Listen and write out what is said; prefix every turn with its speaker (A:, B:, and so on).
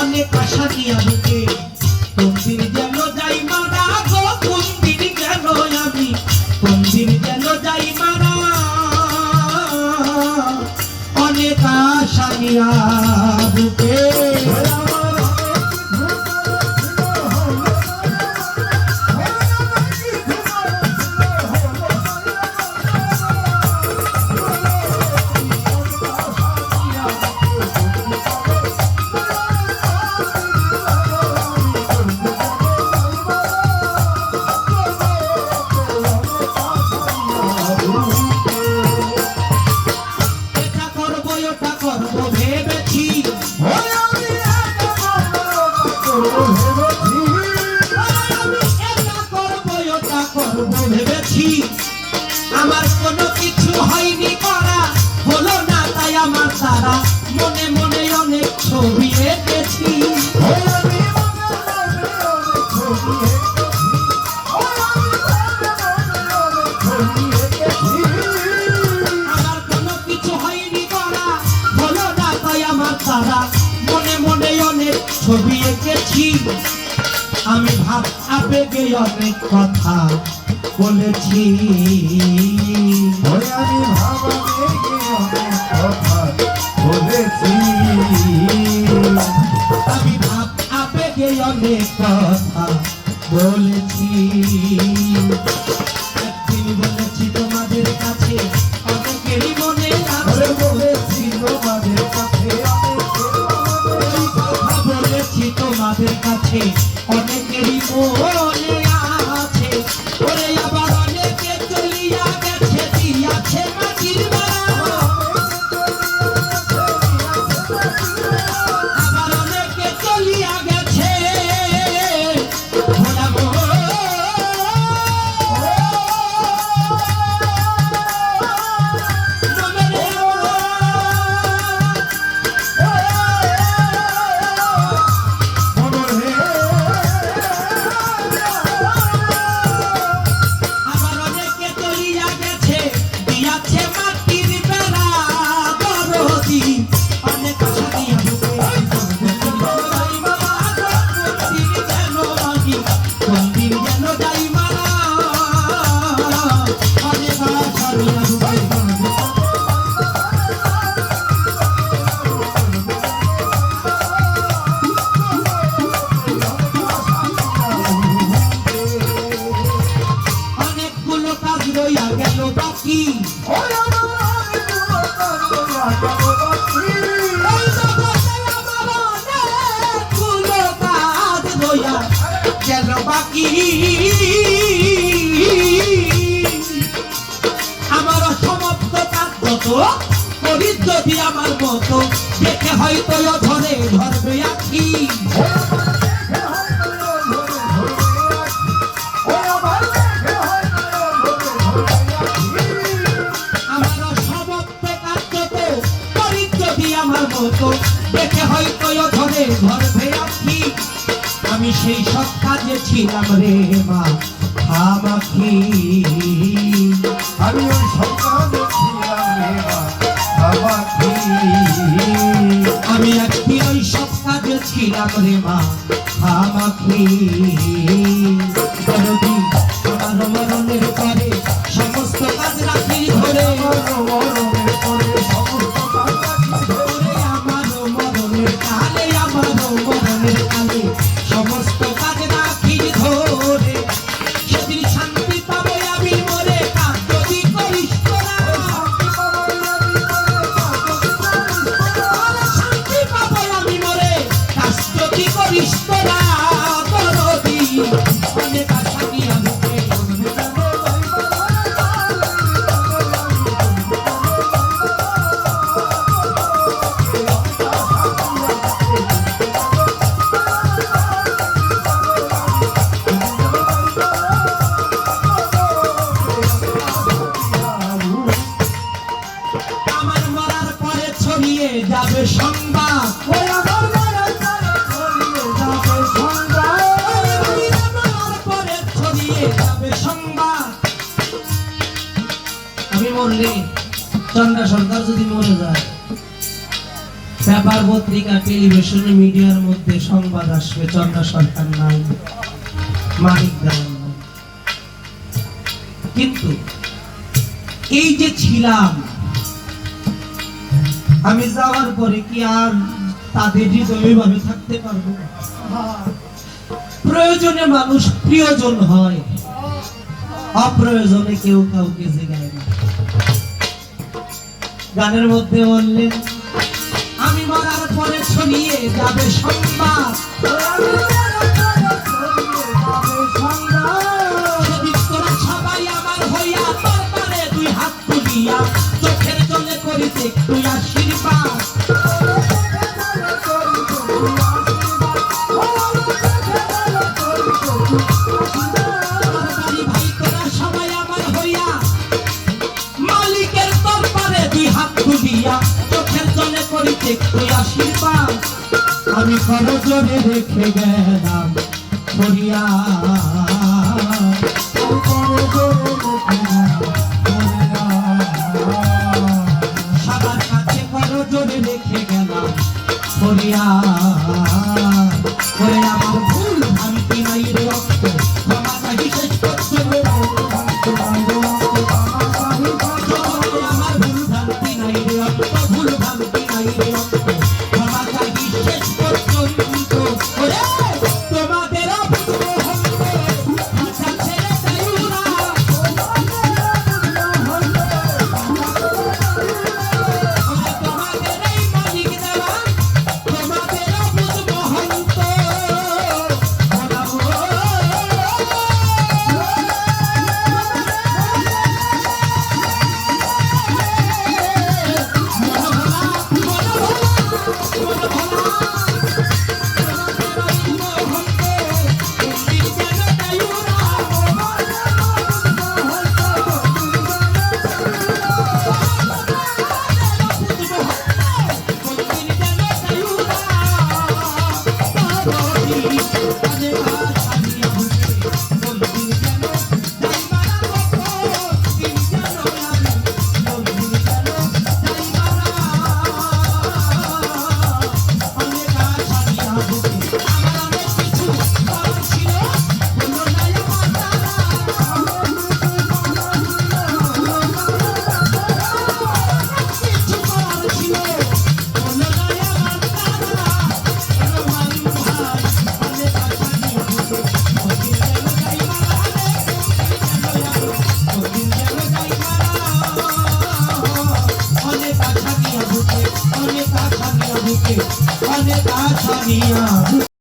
A: অনেক আশা দিয়া বুকে মন্দির গেল যাই মারা গো মন্দির গেল আমি মন্দির গেল যাই মারা। অনেক আশা দিয়া বুকে মনে মনে অনেক ছবি এঁকেছি। আমি ভাব আবেগে অনেক কথা বলেছি।
B: আমি ভাব আবেগে অনেক কথা বলেছি।
A: আমি বলেছি। আছি
B: তোমাদের কাছে।
A: অনেকেরই বলে পাখি। আমার সমস্ত তার করি যদি আমার মতো? দেখে হয়তো ধরে ধরবে সেই সব যে ছিলাম রে মা খামাখি
B: আমি ওই সব কাজে ছিলাম রে মা খামাখি
A: আমি একটি ওই সব যে ছিলাম রে মা খামাখি সন্ধ্যা সরকার যদি মরে যায়, পেপার, পত্রিকা, টেলিভিশন, মিডিয়ার মধ্যে সংবাদ আসবে সরকার নাই কিন্তু এই যে ছিলাম, আমি যাওয়ার পরে কি আর তাদের হৃদয়ভাবে থাকতে পারব? প্রয়োজনে মানুষ প্রিয়জন হয়, অপ্রয়োজনে কেউ কাউকে জেগায় না। গানের মধ্যে বললেন আমি মরার পরে ছড়িয়ে যাবে সংবাদ। আমি রেখে গেলাম ছড়িয়া সবার কাছে করজনে রেখে গেলাম ছড়িয়া অনেক আশা